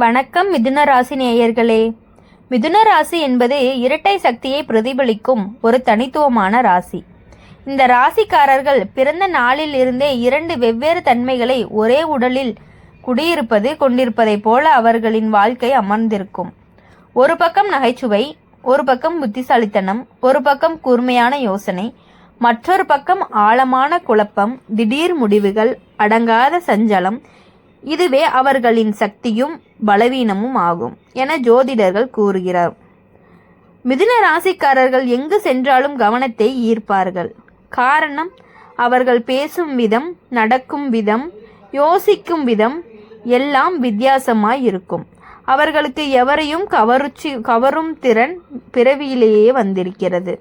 வணக்கம் மிதுன ராசி நேயர்களே. மிதுன ராசி என்பது இரட்டை சக்தியை பிரதிபலிக்கும் ஒரு தனித்துவமான ராசி. இந்த ராசிக்காரர்கள் பிறந்த நாளில் இருந்தே இரண்டு வெவ்வேறு தன்மைகளை ஒரே உடலில் குடியிருப்பது கொண்டிருப்பதைப் போல அவர்களின் வாழ்க்கை அமர்ந்திருக்கும். ஒரு பக்கம் நகைச்சுவை ஒரு பக்கம் புத்திசாலித்தனம் ஒரு பக்கம் கூர்மையான யோசனை மற்றொரு பக்கம் ஆழமான குழப்பம் திடீர் முடிவுகள் அடங்காத சஞ்சலம் இதுவே அவர்களின் சக்தியும் பலவீனமும் ஆகும் என ஜோதிடர்கள் கூறுகிறார். மிதுன ராசிக்காரர்கள் எங்கு சென்றாலும் கவனத்தை ஈர்ப்பார்கள். காரணம் அவர்கள் பேசும் விதம் நடக்கும் விதம் யோசிக்கும் விதம் எல்லாம் வித்தியாசமாய் இருக்கும். அவர்களுக்கு எவரையும் கவருச்சி கவரும் திறன் பிறவியிலேயே வந்திருக்கிறது.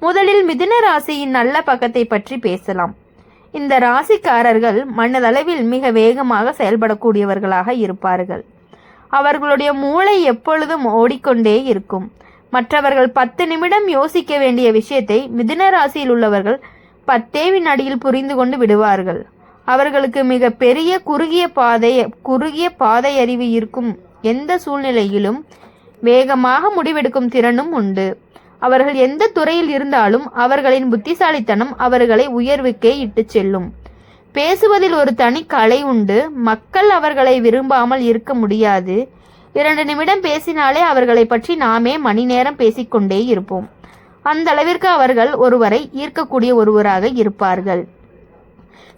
முதலில் மிதுன ராசியின் நல்ல பக்கத்தை பற்றி பேசலாம். இந்த ராசிக்காரர்கள் மனதளவில் மிக வேகமாக செயல்படக்கூடியவர்களாக இருப்பார்கள். அவர்களுடைய மூளை எப்பொழுதும் ஓடிக்கொண்டே இருக்கும். மற்றவர்கள் பத்து நிமிடம் யோசிக்க வேண்டிய விஷயத்தை மிதுன ராசியில் உள்ளவர்கள் பத்தே வினாடியில் புரிந்து கொண்டு விடுவார்கள். அவர்களுக்கு மிக பெரிய குறுகிய பாதை குறுகிய பாதை அறிவு இருக்கும். எந்த சூழ்நிலையிலும் வேகமாக முடிவெடுக்கும் திறனும் உண்டு. அவர்கள் எந்த துறையில் இருந்தாலும் அவர்களின் புத்திசாலித்தனம் அவர்களை உயர்வுக்கே இட்டுச் செல்லும். பேசுவதில் ஒரு தனி கலை உண்டு. மக்கள் அவர்களை விரும்பாமல் இருக்க முடியாது. இரண்டு நிமிடம் பேசினாலே அவர்களை பற்றி நாமே மணி நேரம் பேசிக்கொண்டே இருப்போம். அந்த அளவிற்கு அவர்கள் ஒருவரை ஈர்க்கக்கூடிய ஒருவராக இருப்பார்கள்.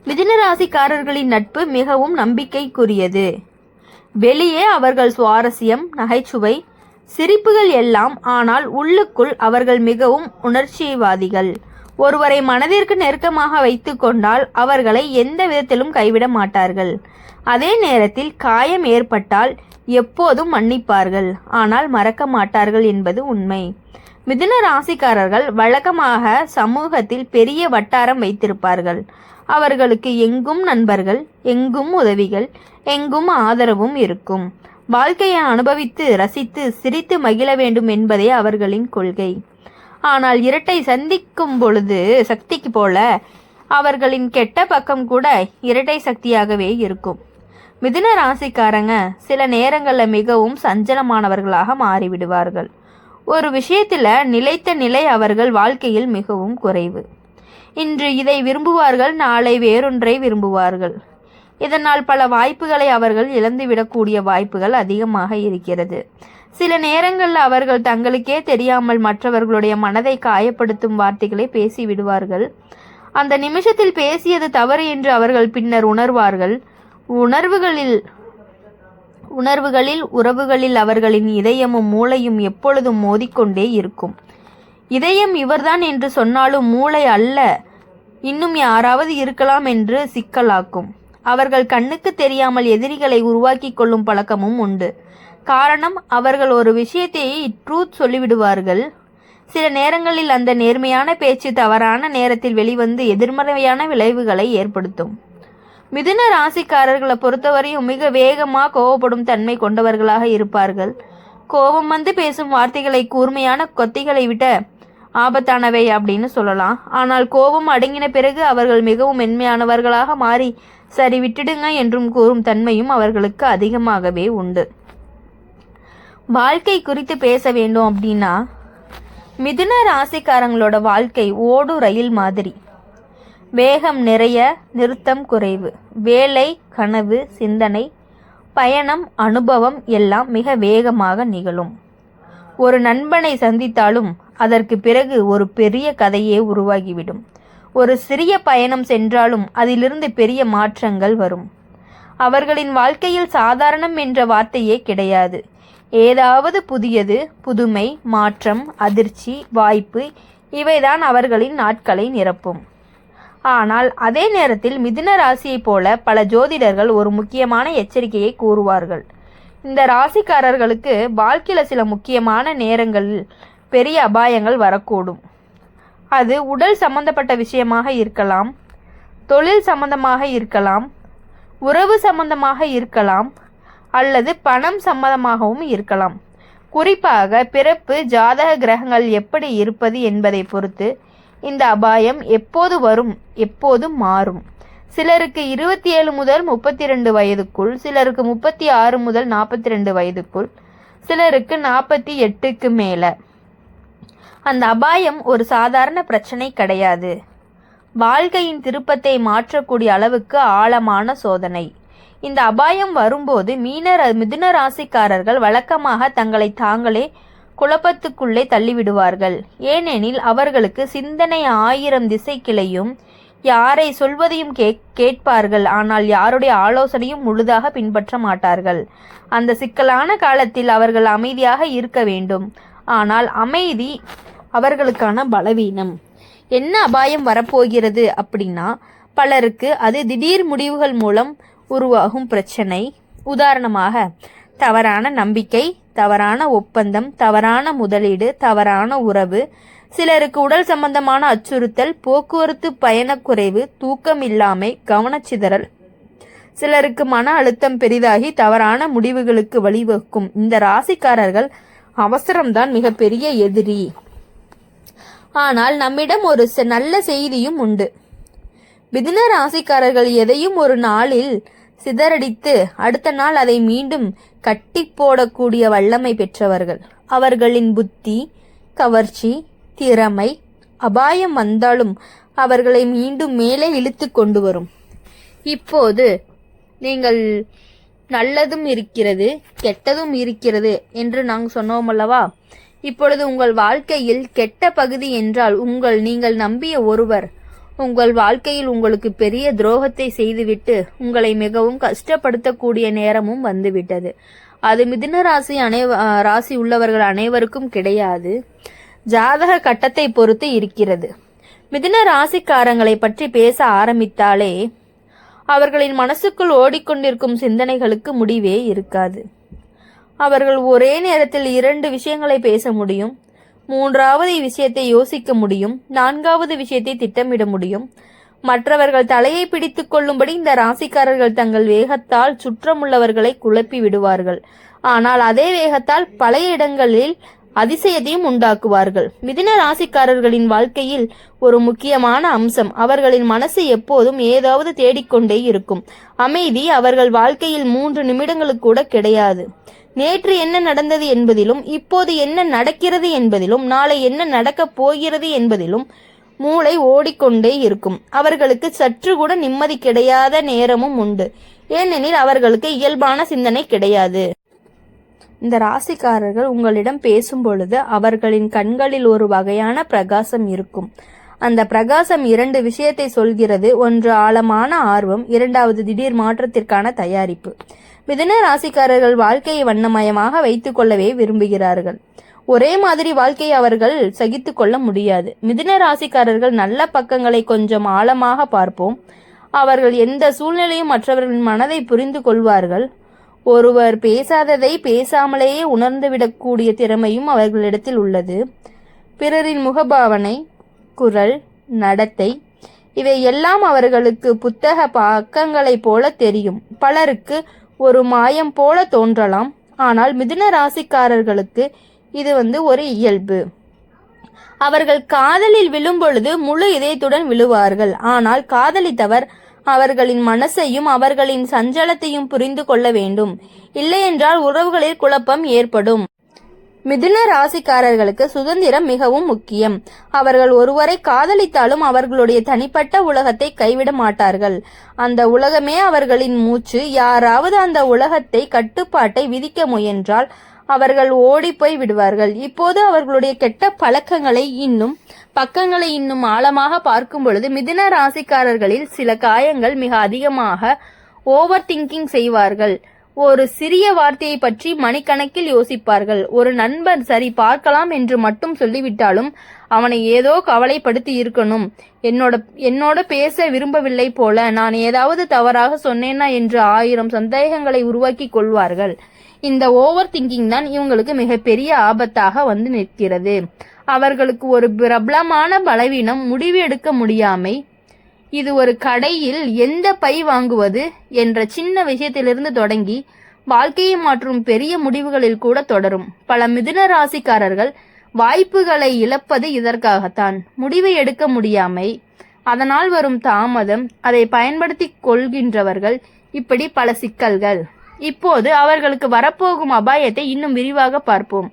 மிதுன ராசிக்காரர்களின் நட்பு மிகவும் நம்பிக்கைக்குரியது. வெளியே அவர்கள் சுவாரஸ்யம் நகைச்சுவை சிரிப்புகள் எல்லாம் ஆனால் உள்ளுக்குள் அவர்கள் மிகவும் உணர்ச்சிவாதிகள். ஒருவரை மனதிற்கு நெருக்கமாக வைத்துக்கொண்டால் அவர்களை எந்த விதத்திலும் கைவிட மாட்டார்கள். அதே நேரத்தில் காயம் ஏற்பட்டால் எப்போதும் மன்னிப்பார்கள். ஆனால் மறக்க மாட்டார்கள் என்பது உண்மை. மிதுன ராசிக்காரர்கள் வழக்கமாக சமூகத்தில் பெரிய வட்டாரம் வைத்திருப்பார்கள். அவர்களுக்கு எங்கும் நண்பர்கள் எங்கும் உதவிகள் எங்கும் ஆதரவும் இருக்கும். வாழ்க்கையை அனுபவித்து ரசித்து சிரித்து மகிழ வேண்டும் என்பதே அவர்களின் கொள்கை. ஆனால் இரட்டை சந்திக்கும் பொழுது சக்திக்கு போல அவர்களின் கெட்ட பக்கம் கூட இரட்டை சக்தியாகவே இருக்கும். மிதுன ராசிக்காரங்க சில நேரங்களில் மிகவும் சஞ்சலமானவர்களாக மாறிவிடுவார்கள். ஒரு விஷயத்தில் நிலைத்த நிலை அவர்கள் வாழ்க்கையில் மிகவும் குறைவு. இன்று இதை விரும்புவார்கள் நாளை வேறொன்றை விரும்புவார்கள். இதனால் பல வாய்ப்புகளை அவர்கள் இழந்துவிடக்கூடிய வாய்ப்புகள் அதிகமாக இருக்கிறது. சில நேரங்களில் அவர்கள் தங்களுக்கே தெரியாமல் மற்றவர்களுடைய மனதை காயப்படுத்தும் வார்த்தைகளை பேசி விடுவார்கள் அந்த நிமிஷத்தில் பேசியது தவறு என்று அவர்கள் பின்னர் உணர்வார்கள். உணர்வுகளில் உணர்வுகளில் உறவுகளில் அவர்களின் இதயமும் மூளையும் எப்பொழுதும் மோதிக்கொண்டே இருக்கும். இதயம் இவர்தான் என்று சொன்னாலும் மூளை அல்ல. இன்னும் யாராவது இருக்கலாம் என்று சிக்கலாக்கும். அவர்கள் கண்ணுக்கு தெரியாமல் எதிரிகளை உருவாக்கி கொள்ளும் பழக்கமும் உண்டு. காரணம் அவர்கள் ஒரு விஷயத்தை ட்ரூத் சொல்லிவிடுவார்கள். சில நேரங்களில் அந்த நேர்மையான பேச்சு தவறான நேரத்தில் வெளிவந்து எதிர்மறையான விளைவுகளை ஏற்படுத்தும். மிதுன ராசிக்காரர்களை பொறுத்தவரையும் மிக வேகமாக கோவப்படும் தன்மை கொண்டவர்களாக இருப்பார்கள். கோபம் வந்து பேசும் வார்த்தைகளை கூர்மையான கொத்திகளை விட ஆபத்தானவை அப்படின்னு சொல்லலாம். ஆனால் கோபம் அடங்கின பிறகு அவர்கள் மிகவும் மென்மையானவர்களாக மாறி சரி விட்டுடுங்க என்றும் கூறும் தன்மையும் அவர்களுக்கு அதிகமாகவே உண்டு. வாழ்க்கை குறித்து பேச வேண்டும் அப்படின்னா மிதுன ராசிக்காரங்களோட வாழ்க்கை ஓடு ரயில் மாதிரி. வேகம் நிறைய நிறுத்தம் குறைவு. வேலை கனவு சிந்தனை பயணம் அனுபவம் எல்லாம் மிக வேகமாக நிகழும். ஒரு நண்பனை சந்தித்தாலும் அதற்கு பிறகு ஒரு பெரிய கதையே உருவாகிவிடும். ஒரு சிறிய பயணம் சென்றாலும் அதிலிருந்து பெரிய மாற்றங்கள் வரும். அவர்களின் வாழ்க்கையில் சாதாரணம் என்ற வார்த்தையே கிடையாது. ஏதாவது புதியது புதுமை மாற்றம் அதிர்ச்சி வாய்ப்பு இவைதான் அவர்களின் நாட்களை நிரப்பும். ஆனால் அதே நேரத்தில் மிதுன ராசியைப் போல பல ஜோதிடர்கள் ஒரு முக்கியமான எச்சரிக்கையை கூறுவார்கள். இந்த ராசிக்காரர்களுக்கு வாழ்க்கையில் சில முக்கியமான நேரங்களில் பெரிய அபாயங்கள் வரக்கூடும். அது உடல் சம்பந்தப்பட்ட விஷயமாக இருக்கலாம் தொழில் சம்பந்தமாக இருக்கலாம் உறவு சம்பந்தமாக இருக்கலாம் அல்லது பணம் சம்பந்தமாகவும் இருக்கலாம். குறிப்பாக பிறப்பு ஜாதக கிரகங்கள் எப்படி இருப்பது என்பதை பொறுத்து இந்த அபாயம் எப்போது வரும் எப்போது மாறும். சிலருக்கு இருபத்தி ஏழு முதல் முப்பத்தி ரெண்டு வயதுக்குள் சிலருக்கு முப்பத்தி ஆறு முதல் நாற்பத்தி ரெண்டு வயதுக்குள் சிலருக்கு நாற்பத்தி எட்டுக்கு மேலே. அந்த அபாயம் ஒரு சாதாரண பிரச்சனை கிடையாது. வாழ்க்கையின் திருப்பத்தை மாற்றக்கூடிய அளவுக்கு ஆழமான சோதனை. இந்த அபாயம் வரும்போது மீன மிதுன ராசிக்காரர்கள் வழக்கமாக தங்களை தாங்களே குழப்பத்துக்குள்ளே தள்ளிவிடுவார்கள். ஏனெனில் அவர்களுக்கு சிந்தனை ஆயிரம் திசை கிளையும் யாரை சொல்வதையும் கே கேட்பார்கள் ஆனால் யாருடைய ஆலோசனையும் முழுதாக பின்பற்ற மாட்டார்கள். அந்த சிக்கலான காலத்தில் அவர்கள் அமைதியாக இருக்க வேண்டும். ஆனால் அமைதி அவர்களுக்கான பலவீனம். என்ன அபாயம் வரப்போகிறது அப்படின்னா பலருக்கு அது திடீர் முடிவுகள் மூலம் உருவாகும் பிரச்சனை. உதாரணமாக தவறான நம்பிக்கை தவறான ஒப்பந்தம் தவறான முதலீடு தவறான உறவு சிலருக்கு உடல் சம்பந்தமான அச்சுறுத்தல் போக்குவரத்து பயணக்குறைவு தூக்கம் இல்லாமை கவனச்சிதறல். சிலருக்கு மன அழுத்தம் பெரிதாகி தவறான முடிவுகளுக்கு வழிவகுக்கும். இந்த ராசிக்காரர்கள் அவசரம்தான் மிகப்பெரிய எதிரி. ஆனால் நம்மிடம் ஒரு நல்ல செய்தியும் உண்டு. மிதுன ராசிக்காரர்கள் எதையும் ஒரு நாளில் சிதறடித்து அடுத்த நாள் அதை மீண்டும் கட்டி போடக்கூடிய வல்லமை பெற்றவர்கள். அவர்களின் புத்தி கவர்ச்சி திறமை அபாயம் வந்தாலும் அவர்களை மீண்டும் மேலே இழுத்து கொண்டு வரும். இப்போது நீங்கள் நல்லதும் இருக்கிறது கெட்டதும் இருக்கிறது என்று நாங்கள் சொன்னோம் அல்லவா? இப்பொழுது உங்கள் வாழ்க்கையில் கெட்ட பகுதி என்றால் உங்கள் நீங்கள் நம்பிய ஒருவர் உங்கள் வாழ்க்கையில் உங்களுக்கு பெரிய துரோகத்தை செய்துவிட்டு உங்களை மிகவும் கஷ்டப்படுத்தக்கூடிய நேரமும் வந்துவிட்டது. அது மிதுன ராசி அனை ராசி உள்ளவர்கள் அனைவருக்கும் கிடையாது. ஜாதக கட்டத்தை பொறுத்து இருக்கிறது. மிதுன ராசிக்காரங்களை பற்றி பேச ஆரம்பித்தாலே அவர்களின் மனசுக்குள் ஓடிக்கொண்டிருக்கும் சிந்தனைகளுக்கு முடிவே இருக்காது. அவர்கள் ஒரே நேரத்தில் இரண்டு விஷயங்களை பேச முடியும் மூன்றாவது விஷயத்தை யோசிக்க முடியும் நான்காவது விஷயத்தை திட்டமிட முடியும். மற்றவர்கள் தலையை பிடித்து கொள்ளும்படி இந்த ராசிக்காரர்கள் தங்கள் வேகத்தால் சுற்றமுள்ளவர்களை குழப்பி விடுவார்கள். ஆனால் அதே வேகத்தால் பழைய இடங்களில் அதிசயத்தையும் உண்டாக்குவார்கள். மிதின ராசிக்காரர்களின் வாழ்க்கையில் ஒரு முக்கியமான அம்சம். அவர்களின் மனசு எப்போதும் ஏதாவது தேடிக்கொண்டே இருக்கும். அமைதி அவர்கள் வாழ்க்கையில் மூன்று நிமிடங்களுக்கு கூட கிடையாது. நேற்று என்ன நடந்தது என்பதிலும் இப்போது என்ன நடக்கிறது என்பதிலும் நாளை என்ன நடக்கப் போகிறது என்பதிலும் மூளை ஓடிக்கொண்டே இருக்கும். அவர்களுக்கு சற்று கூட நிம்மதி கிடையாத நேரமும் உண்டு. ஏனெனில் அவர்களுக்கு இயல்பான சிந்தனை கிடையாது. இந்த ராசிக்காரர்கள் உங்களிடம் பேசும் பொழுது அவர்களின் கண்களில் ஒரு வகையான பிரகாசம் இருக்கும். அந்த பிரகாசம் இரண்டு விஷயத்தை சொல்கிறது. ஒன்று ஆழமான ஆர்வம். இரண்டாவது திடீர் மாற்றத்திற்கான தயாரிப்பு. மிதுன ராசிக்காரர்கள் வாழ்க்கையை வண்ணமயமாக வைத்துக் கொள்ளவே விரும்புகிறார்கள். ஒரே மாதிரி வாழ்க்கையை அவர்கள் சகித்து கொள்ள முடியாது. மிதுன ராசிக்காரர்கள் நல்ல பக்கங்களை கொஞ்சம் ஆழமாக பார்ப்போம். அவர்கள் எந்த சூழ்நிலையும் மற்றவர்களின் மனதை புரிந்து கொள்வார்கள். ஒருவர் பேசாததை பேசாமலேயே உணர்ந்துவிடக்கூடிய திறமையும் அவர்களிடத்தில் உள்ளது. பிறரின் முகபாவனை குரல் நடத்தை இவை எல்லாம் அவர்களுக்கு புத்தக பக்கங்களைப் போல தெரியும். பலருக்கு ஒரு மாயம் போல தோன்றலாம். ஆனால் மிதுன ராசிக்காரர்களுக்கு இது வந்து ஒரு இயல்பு. அவர்கள் காதலில் விழும்பொழுது முழு இதயத்துடன் விழுவார்கள். ஆனால் காதலித்தவர் அவர்களின் மனசையும் அவர்களின் சஞ்சலத்தையும் புரிந்து கொள்ள வேண்டும். இல்லையென்றால் உறவுகளில் குழப்பம் ஏற்படும். மிதுன ராசிக்காரர்களுக்கு சுதந்திரம் மிகவும் முக்கியம். அவர்கள் ஒருவரை காதலித்தாலும் அவர்களுடைய தனிப்பட்ட உலகத்தை கைவிட மாட்டார்கள். அந்த உலகமே அவர்களின் மூச்சு. யாராவது அந்த உலகத்தை கட்டுப்பாட்டை விதிக்க முயன்றால் அவர்கள் ஓடிப்போய் விடுவார்கள். இப்போது அவர்களுடைய கெட்ட பழக்கங்களை இன்னும் பக்கங்களை இன்னும் ஆழமாக பார்க்கும் பொழுது மிதுன ராசிக்காரர்களில் சில காயங்கள் மிக அதிகமாக ஓவர் திங்கிங் செய்வார்கள். ஒரு சிறிய வார்த்தையை பற்றி மணிக்கணக்கில் யோசிப்பார்கள். ஒரு நண்பர் சரி பார்க்கலாம் என்று மட்டும் சொல்லிவிட்டாலும் அவனை ஏதோ கவலைப்படுத்தி இருக்கணும். என்னோட என்னோட பேச விரும்பவில்லை போல நான் ஏதாவது தவறாக சொன்னேனா என்று ஆயிரம் சந்தேகங்களை உருவாக்கி கொள்வார்கள். இந்த ஓவர் திங்கிங் தான் இவங்களுக்கு மிகப்பெரிய ஆபத்தாக வந்து நிற்கிறது. அவர்களுக்கு ஒரு பிரபலமான பலவீனம் முடிவு எடுக்க முடியாமை இது ஒரு கடையில் எந்த பை வாங்குவது என்ற சின்ன விஷயத்திலிருந்து தொடங்கி வாழ்க்கையை மாற்றும் பெரிய முடிவுகளில் கூட தொடரும். பல மிதுன ராசிக்காரர்கள் வாய்ப்புகளை இழப்பது இதற்காகத்தான். முடிவை எடுக்க முடியாமை அதனால் வரும் தாமதம் அதை பயன்படுத்தி கொள்கின்றவர்கள் இப்படி பல சிக்கல்கள். இப்போது அவர்களுக்கு வரப்போகும் அபாயத்தை இன்னும் விரிவாக பார்ப்போம்.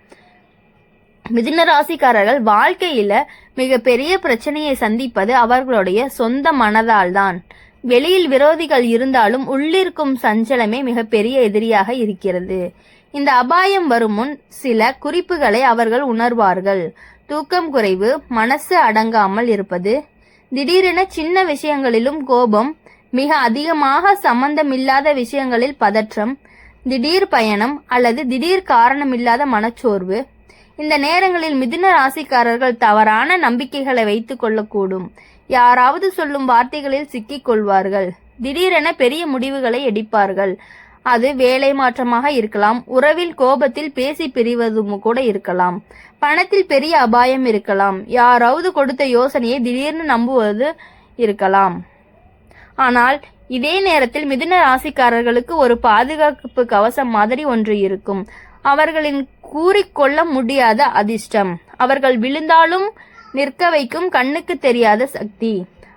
மிதுன ராசிக்காரர்கள் வாழ்க்கையில மிகப்பெரிய பிரச்சனையை சந்திப்பது அவர்களுடைய சொந்த மனதால்தான். வெளியில் விரோதிகள் இருந்தாலும் உள்ளிருக்கும் சஞ்சலமே மிகப்பெரிய எதிரியாக இருக்கிறது. இந்த அபாயம் வரும் முன் சில குறிப்புகளை அவர்கள் உணர்வார்கள். தூக்கம் குறைவு மனசு அடங்காமல் இருப்பது திடீரென சின்ன விஷயங்களிலும் கோபம் மிக அதிகமாக சம்பந்தமில்லாத விஷயங்களில் பதற்றம் திடீர் பயணம் அல்லது திடீர் காரணமில்லாத மனச்சோர்வு இந்த நேரங்களில் மிதுன ராசிக்காரர்கள் தவறான நம்பிக்கைகளை வைத்து கொள்ளக்கூடும். யாராவது சொல்லும் வார்த்தைகளில் சிக்கிக் கொள்வார்கள். திடீரென பெரிய முடிவுகளை எடுப்பார்கள். அது வேலை மாற்றமாக இருக்கலாம். உறவில் கோபத்தில் பேசி பிரிவதும் கூட இருக்கலாம். பணத்தில் பெரிய அபாயம் இருக்கலாம். யாராவது கொடுத்த யோசனையை திடீர்னு நம்புவது இருக்கலாம். ஆனால் இதே நேரத்தில் மிதுன ராசிக்காரர்களுக்கு ஒரு பாதுகாப்பு கவசம் மாதிரி ஒன்று இருக்கும். அவர்களின் கூறிக்கொள்ள முடியாத அதிர்ஷ்டம். அவர்கள் விழுந்தாலும் நிற்க வைக்கும் கண்ணுக்கு தெரியாத சக்தி.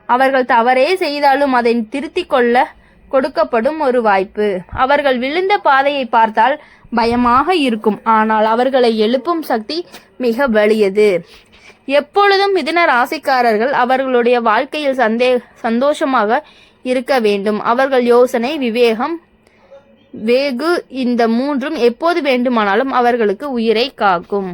அவர்கள் தவறே செய்தாலும் அதை திருத்திக் கொள்ள கொடுக்கப்படும் ஒரு வாய்ப்பு. அவர்கள் விழுந்த பாதையை பார்த்தால் பயமாக இருக்கும். ஆனால் அவர்களை எழுப்பும் சக்தி மிக வலியது. எப்பொழுதும் மிதுன ராசிக்காரர்கள் அவர்களுடைய வாழ்க்கையில் சந்தே சந்தோஷமாக இருக்க வேண்டும். அவர்கள் யோசனை விவேகம் வேகு இந்த மூன்றும் எப்போது வேண்டுமானாலும் அவர்களுக்கு உயிரை காக்கும்.